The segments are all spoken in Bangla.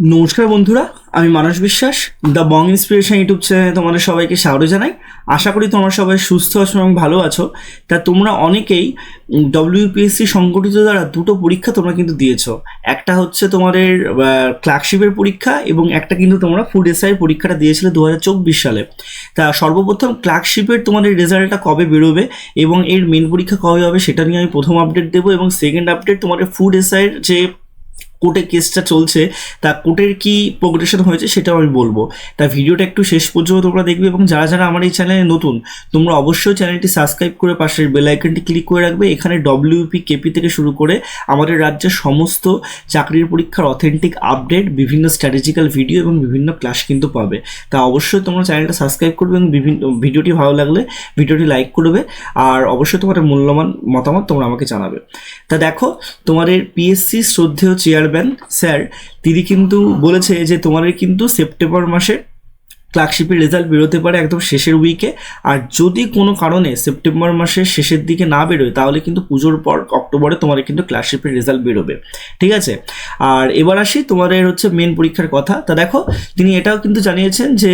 নমস্কার বন্ধুরা, আমি মানস বিশ্বাস দ্য বং ইন্সপিরেশন ইউটিউব চ্যানেলে তোমাদের সবাইকে স্বাগত জানাই। আশা করি তোমরা সবাই সুস্থ আছো এবং ভালো আছো। তা তোমরা অনেকেই ডব্লিউপিএসসি সংগঠিত দ্বারা দুটো পরীক্ষা তোমরা কিন্তু দিয়েছ। একটা হচ্ছে তোমাদের ক্লার্কশিপের পরীক্ষা এবং একটা কিন্তু তোমরা ফুড এসআই পরীক্ষাটা দিয়েছিলে দু হাজার চব্বিশ সালে। তা সর্বপ্রথম ক্লার্কশিপের তোমাদের রেজাল্টটা কবে বেরোবে এবং এর মেন পরীক্ষা কবে হবে সেটা নিয়ে আমি প্রথম আপডেট দেবো এবং সেকেন্ড আপডেট তোমাদের ফুড এসআইয়ের যে কোর্টে কেসটা চলছে, তা কোর্টের কি প্রোগ্রেশন হয়েছে সেটাও আমি বলব। তা ভিডিওটা একটু শেষ পর্যন্ত তোমরা দেখবে এবং যারা যারা আমার এই চ্যানেলে নতুন, তোমরা অবশ্যই চ্যানেলটি সাবস্ক্রাইব করে পাশের বেল আইকনটি ক্লিক করে রাখবে। এখানে ডব্লিউপি কেপি থেকে শুরু করে আমাদের রাজ্যের সমস্ত চাকরির পরীক্ষার অথেন্টিক আপডেট বিভিন্ন স্ট্র্যাটেজিক্যাল ভিডিও এবং বিভিন্ন ক্লাস কিন্তু পাবে। তা অবশ্যই তোমরা চ্যানেলটা সাবস্ক্রাইব করবে এবং বিভিন্ন ভিডিওটি ভালো লাগলে ভিডিওটি লাইক করবে আর অবশ্যই তোমাদের মূল্যবান মতামত তোমরা আমাকে জানাবে। তা দেখো, তোমাদের পিএসসি শ্রদ্ধেয় চেয়ারম্যান স্যার তিনি কিন্তু বলেছে যে তোমাদের কিন্তু সেপ্টেম্বর মাসে ক্লার্কশিপের রেজাল্ট বেরোতে পারে একদম শেষের উইকে আর যদি কোনো কারণে সেপ্টেম্বর মাসের শেষের দিকে না বেরোয়, তাহলে কিন্তু পুজোর পর অক্টোবরে তোমাদের কিন্তু ক্লার্কশিপের রেজাল্ট বেরোবে। ঠিক আছে? আর এবার আসি তোমাদের হচ্ছে মেন পরীক্ষার কথা। তা দেখো, তিনি এটাও কিন্তু জানিয়েছেন যে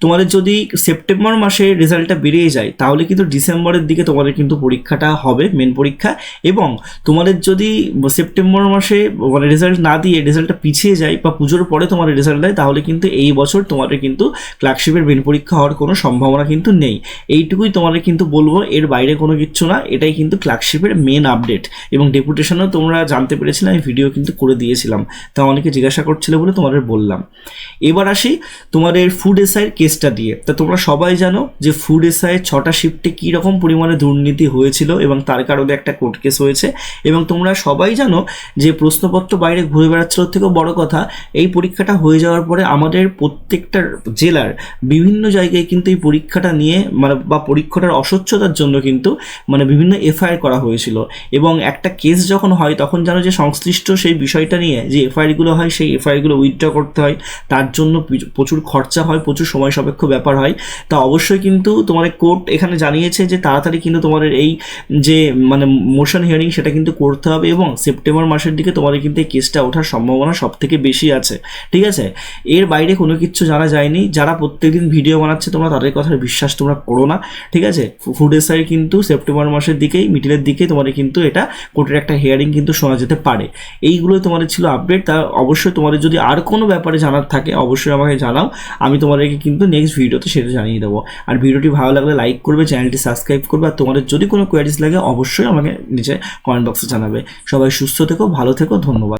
তোমাদের যদি সেপ্টেম্বর মাসে রেজাল্টটা বেরিয়ে যায়, তাহলে কিন্তু ডিসেম্বরের দিকে তোমাদের কিন্তু পরীক্ষাটা হবে মেন পরীক্ষা। এবং তোমাদের যদি সেপ্টেম্বর মাসে মানে রেজাল্ট না দিয়ে রেজাল্টটা পিছিয়ে যায় বা পুজোর পরে তোমাদের রেজাল্ট দেয়, তাহলে কিন্তু এই বছর তোমাদের কিন্তু ক্লার্কশিপের মেন পরীক্ষা হওয়ার কোনো সম্ভাবনা কিন্তু নেই। এইটুকুই তোমাদের কিন্তু বলব, এর বাইরে কোনো কিচ্ছু না, এটাই কিন্তু ক্লার্কশিপের মেন আপডেট এবং ডেপুটেশনও তোমরা জানতে পেরেছিলে, আমি ভিডিও কিন্তু করে দিয়েছিলাম। তা অনেকে জিজ্ঞাসা করছিলে বলে তোমাদের বললাম। এবার আসি তোমাদের ফুড এসআইয়ের কেসটা দিয়ে। তা তোমরা সবাই জানো যে ফুড এসআইয়ের ছটা শিফটে কী রকম পরিমাণে দুর্নীতি হয়েছিল এবং তার কারণে একটা কোর্ট কেস হয়েছে। এবং তোমরা সবাই জানো যে প্রশ্নপত্র বাইরে ঘুরে বেড়াচ্ছিল থেকেও বড় কথা, এই পরীক্ষাটা হয়ে যাওয়ার পরে আমাদের প্রত্যেকটা জেলার বিভিন্ন জায়গায় কিন্তু এই পরীক্ষাটা নিয়ে মানে বা পরীক্ষাটার অস্বচ্ছতার জন্য কিন্তু মানে বিভিন্ন এফআইআর করা হয়েছিল। এবং একটা কেস যখন হয় তখন জানো যে সংশ্লিষ্ট সেই বিষয়টা নিয়ে যে এফআইআরগুলো হয় সেই এফআইআরগুলো উইথড্র করতে হয়, তার জন্য প্রচুর খরচা হয়, প্রচুর সময় সাপেক্ষ ব্যাপার হয়। তা অবশ্যই কিন্তু তোমাদের কোর্ট এখানে জানিয়েছে যে তাড়াতাড়ি কিন্তু তোমাদের এই যে মানে মোশন হিয়ারিং সেটা কিন্তু করতে হবে এবং সেপ্টেম্বর মাসের দিকে তোমাদের কিন্তু এই কেসটা ওঠার সম্ভাবনা সব থেকে বেশি আছে। ঠিক আছে? এর বাইরে কোনো কিছু জানা যায়নি। যারা প্রত্যেকদিন ভিডিও বানাচ্ছে তোমরা, তাদের কথার বিশ্বাস তোমরা করো না, ঠিক আছে? ফুড এসআই কিন্তু সেপ্টেম্বর মাসের দিকেই মিডিলের দিকে তোমাদের কিন্তু এটা কোর্টের একটা হিয়ারিং কিন্তু শোনা যেতে পারে। এইগুলোই তোমাদের ছিল আপডেট তা অবশ্যই তোমাদের যদি আর কোনো ব্যাপারে জানার থাকে, অবশ্যই আমাকে জানাও, আমি তোমাদেরকে কিন্তু নেক্সট ভিডিওতে সেটা জানিয়ে দেবো। আর ভিডিওটি ভালো লাগলে লাইক করবে, চ্যানেলটি সাবস্ক্রাইব করবে, আর তোমাদের যদি কোনো কোয়ারিজ লাগে, অবশ্যই আমাকে নিচে কমেন্ট বক্সে জানাবে। সবাই সুস্থ থেকো, ভালো থেকো, ধন্যবাদ।